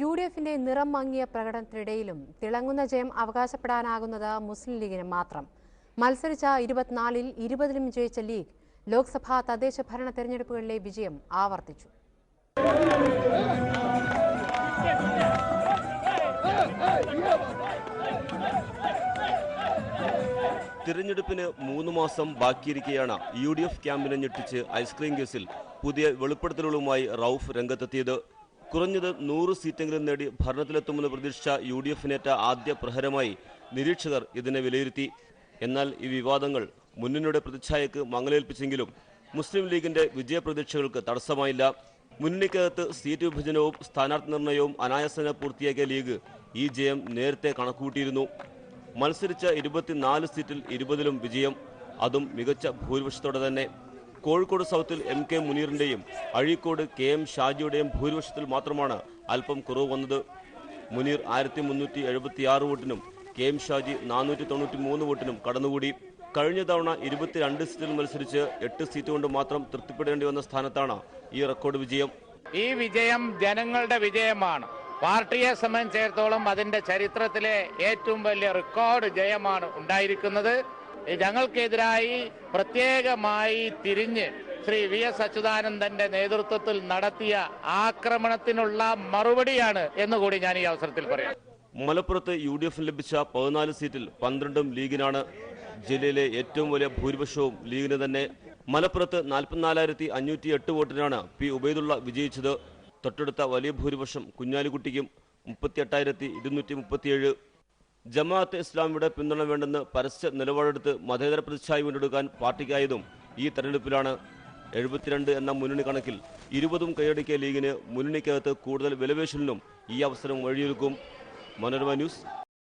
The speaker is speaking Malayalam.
യു ഡി എഫിന്റെ നിറം മങ്ങിയ പ്രകടനത്തിനിടയിലും തിളങ്ങുന്ന ജയം അവകാശപ്പെടാനാകുന്നത് മുസ്ലിം ലീഗിന് മാത്രം. മത്സരിച്ച ഇരുപത്തിനാലിൽ ഇരുപതിലും ജയിച്ച ലീഗ് ലോക്സഭാ തദ്ദേശ ഭരണ തെരഞ്ഞെടുപ്പുകളിലെ വിജയം ആവർത്തിച്ചു. തിരഞ്ഞെടുപ്പിന് മൂന്ന് മാസം ബാക്കിയിരിക്കെയാണ് യു ഡി എഫ് ക്യാമ്പിനെ ഞെട്ടിച്ച് ഐസ്ക്രീം കേസിൽ പുതിയ വെളിപ്പെടുത്തലുകളുമായി റൌഫ് രംഗത്തെത്തിയത്. കുറഞ്ഞത് നൂറ് സീറ്റെങ്കിലും നേടി ഭരണത്തിലെത്തുമെന്ന് പ്രതീക്ഷിച്ച യു ഡി എഫിനേറ്റ ആദ്യ പ്രഹരമായി നിരീക്ഷകർ ഇതിനെ വിലയിരുത്തി. എന്നാൽ ഈ വിവാദങ്ങൾ മുന്നണിയുടെ പ്രതിച്ഛായക്ക് മങ്ങലേൽപ്പിച്ചെങ്കിലും മുസ്ലിം ലീഗിന്റെ വിജയപ്രതീക്ഷകൾക്ക് തടസ്സമായില്ല. മുന്നണിക്കകത്ത് സീറ്റ് വിഭജനവും സ്ഥാനാർത്ഥി നിർണയവും അനായാസന പൂർത്തിയാക്കിയ ലീഗ് ഈ ജയം നേരത്തെ കണക്കുകൂട്ടിയിരുന്നു. മത്സരിച്ച ഇരുപത്തിനാല് സീറ്റിൽ ഇരുപതിലും വിജയം. അതും മികച്ച ഭൂരിപക്ഷത്തോടെ തന്നെ. കോഴിക്കോട് സൗത്തിൽ എം കെ മുനീറിന്റെയും അഴീക്കോട് കെ എം ഷാജിയുടെയും ഭൂരിപക്ഷത്തിൽ മാത്രമാണ് അല്പം കുറവ് വന്നത്. മുനീർ ആയിരത്തി മുന്നൂറ്റി എഴുപത്തി ആറ് വോട്ടിനും കെ എം ഷാജി നാനൂറ്റി തൊണ്ണൂറ്റി മൂന്ന് വോട്ടിനും കടന്നുകൂടി. കഴിഞ്ഞ തവണ ഇരുപത്തിരണ്ട് സീറ്റിൽ മത്സരിച്ച് എട്ട് സീറ്റ് കൊണ്ട് മാത്രം തൃപ്തിപ്പെടേണ്ടി വന്ന സ്ഥാനത്താണ് ഈ റെക്കോർഡ് വിജയം. ഈ വിജയം ജനങ്ങളുടെ വിജയമാണ്. പാർട്ടിയെ സംബന്ധിച്ചിടത്തോളം അതിന്റെ ചരിത്രത്തിലെ ഏറ്റവും വലിയ റെക്കോർഡ് ജയമാണ് ഉണ്ടായിരിക്കുന്നത്. ഞങ്ങൾക്കെതിരായി പ്രത്യേകമായി തിരിഞ്ഞ് ശ്രീ വി എസ് അച്യുതാനന്ദന്റെ നേതൃത്വത്തിൽ നടത്തിയ ആക്രമണത്തിനുള്ള മറുപടിയാണ് എന്നുകൂടി ഞാൻ ഈ അവസരത്തിൽ പറയാം. മലപ്പുറത്ത് യു ഡി എഫിന് ലഭിച്ച പതിനാല് സീറ്റിൽ പന്ത്രണ്ടും ലീഗിനാണ്. ജില്ലയിലെ ഏറ്റവും വലിയ ഭൂരിപക്ഷവും ലീഗിന് തന്നെ. മലപ്പുറത്ത് നാൽപ്പത്തിനാലായിരത്തി അഞ്ഞൂറ്റി എട്ട് വോട്ടിനാണ് പി ഉബൈദുള്ള വിജയിച്ചത്. തൊട്ടടുത്ത വലിയ ഭൂരിപക്ഷം കുഞ്ഞാലിക്കുട്ടിക്കും മുപ്പത്തി എട്ടായിരത്തി ഇരുന്നൂറ്റി മുപ്പത്തിയേഴ് ജമാഅത്ത് ഇസ്ലാമിയുടെ പിന്തുണ വേണ്ടെന്ന് പരസ്യ നിലപാടെടുത്ത് മതേതര പ്രതിച്ഛായ വീണ്ടെടുക്കാൻ പാർട്ടിക്കായതും ഈ തെരഞ്ഞെടുപ്പിലാണ്. എഴുപത്തിരണ്ട് എന്ന മുന്നണി കണക്കിൽ ഇരുപതും കൈയടക്കിയ ലീഗിന് മുന്നണിക്കകത്ത് കൂടുതൽ വിലവേശലിനും ഈ അവസരം വഴിയൊരുക്കും. മനോരമ ന്യൂസ്